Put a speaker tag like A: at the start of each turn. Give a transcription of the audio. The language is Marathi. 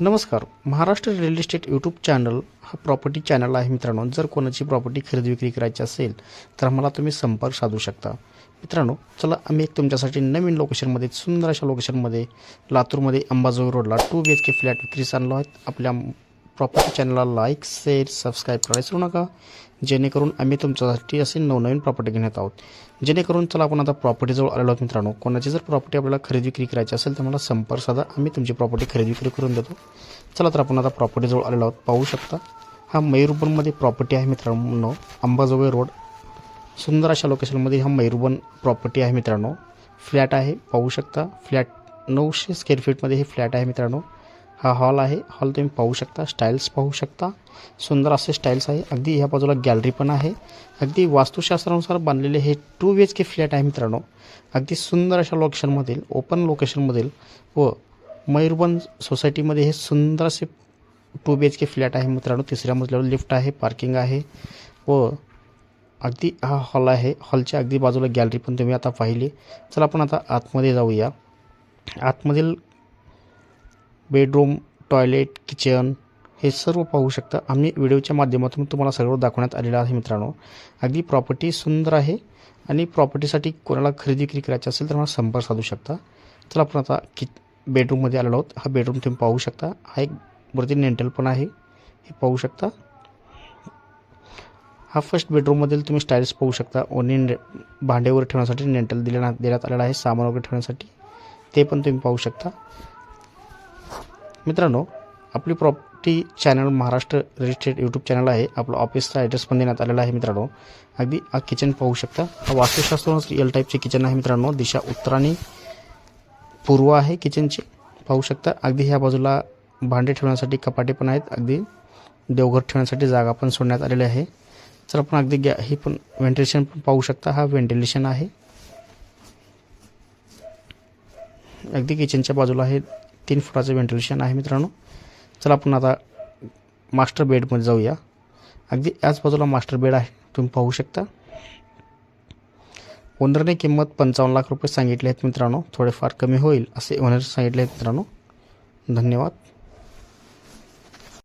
A: नमस्कार. Maharashtra real estate YouTube channel हा प्रॉपर्टी चॅनल आहे मित्रांनो. जर कोणाची प्रॉपर्टी खरेदी विक्री करायची असेल तर मला तुम्ही संपर्क साधू शकता. मित्रांनो चला आम्ही एक तुमच्यासाठी नवीन लोकेशनमध्ये सुंदर अशा लोकेशनमध्ये लातूरमध्ये अंबाजोगाई रोडला two B H K flat विक्रीस आणलो आहेत. आपल्या प्रॉपर्टी चॅनलला लाईक शेअर सबस्क्राईब करायला विसरू नका. जेणेकरून आम्ही तुमच्यासाठी असे नवनवीन प्रॉपर्टी घेण्यात आहोत. जेणेकरून चला आपण आता प्रॉपर्टीजवळ आलेलो आहोत मित्रांनो. कोणाची जर प्रॉपर्टी आपल्याला खरेदी विक्री करायची असेल तर मला संपर्क साधा. आम्ही तुमची प्रॉपर्टी खरेदी विक्री करून देतो. चला तर आपण आता प्रॉपर्टीजवळ आलेलो आहोत. पाहू शकता हा मयूरबनमध्ये प्रॉपर्टी आहे मित्रांनो. अंबाजोगाई रोड. सुंदर अशा लोकेशनमध्ये हा मयूरबन प्रॉपर्टी आहे मित्रांनो. फ्लॅट आहे. पाहू शकता फ्लॅट नऊशे स्क्वेअर फीटमध्ये हे फ्लॅट आहे मित्रांनो. हा हॉल आहे. हॉल तुम्ही पाहू शकता स्टाईल्स पाहू शकता. सुंदर असे स्टाईल्स आहे. अगदी ह्या बाजूला गॅलरी पण आहे. अगदी वास्तुशास्त्रानुसार बांधलेले हे two B H K flat आहे मित्रांनो. अगदी सुंदर अशा लोकेशनमधील ओपन लोकेशनमधील व मयूरबन सोसायटीमध्ये हे सुंदर असे two B H K flat आहे मित्रांनो. तिसऱ्या मजल्यावर लिफ्ट आहे पार्किंग आहे व अगदी हा हॉल आहे. हॉलच्या अगदी बाजूला गॅलरी पण तुम्ही आता पाहिली. चला आपण आता आतमध्ये जाऊया. आतमधील बेडरूम टॉयलेट किचन हे सर्व पाहू शकता. आम्ही व्हिडिओच्या माध्यमातून तुम्हाला सर्व दाखवण्यात आलेलं आहे मित्रांनो. अगदी प्रॉपर्टी सुंदर आहे आणि प्रॉपर्टीसाठी कोणाला खरेदी विक्री करायची असेल तर मला संपर्क साधू शकता. चला आपण आता कि बेडरूममध्ये आलेलो आहोत. हा बेडरूम तुम्ही पाहू शकता. हा एक वरती नेंटल पण आहे. हे पाहू शकता. हा फर्स्ट बेडरूममधील तुम्ही स्टाईल्स पाहू शकता. ओनी ने भांडेवर ठेवण्यासाठी नेंटल दिल्या देण्यात आलेला आहे. सामान वगैरे ठेवण्यासाठी. ते पण तुम्ही पाहू शकता. मित्रांनो आपली property channel Maharashtra registered YouTube channel आहे. आपलं ऑफिसचा ॲड्रेस पण देण्यात आलेला आहे मित्रांनो. अगदी हा किचन पाहू शकता. हा वास्तुशास्त्र एल टाईपचे किचन आहे मित्रांनो. दिशा उत्तराने पूर्व आहे किचनची पाहू शकता. अगदी ह्या बाजूला भांडे ठेवण्यासाठी कपाटे पण आहेत. अगदी देवघर ठेवण्यासाठी जागा पण सोडण्यात आलेली आहे. तर आपण अगदी गॅ हे पण व्हेंटिलेशन पण पाहू शकता. हा व्हेंटिलेशन आहे. अगदी किचनच्या बाजूला हे तीन फुटाचं व्हेंटिलेशन आहे मित्रांनो. चला आपण आता मास्टर बेडमध्ये जाऊया. अगदी याच बाजूला मास्टर बेड आहे तुम्ही पाहू शकता. ओनरने किंमत पंचावन्न लाख रुपये सांगितले आहेत मित्रांनो. थोडेफार कमी होईल असे ओनर सांगितले आहेत मित्रांनो. धन्यवाद.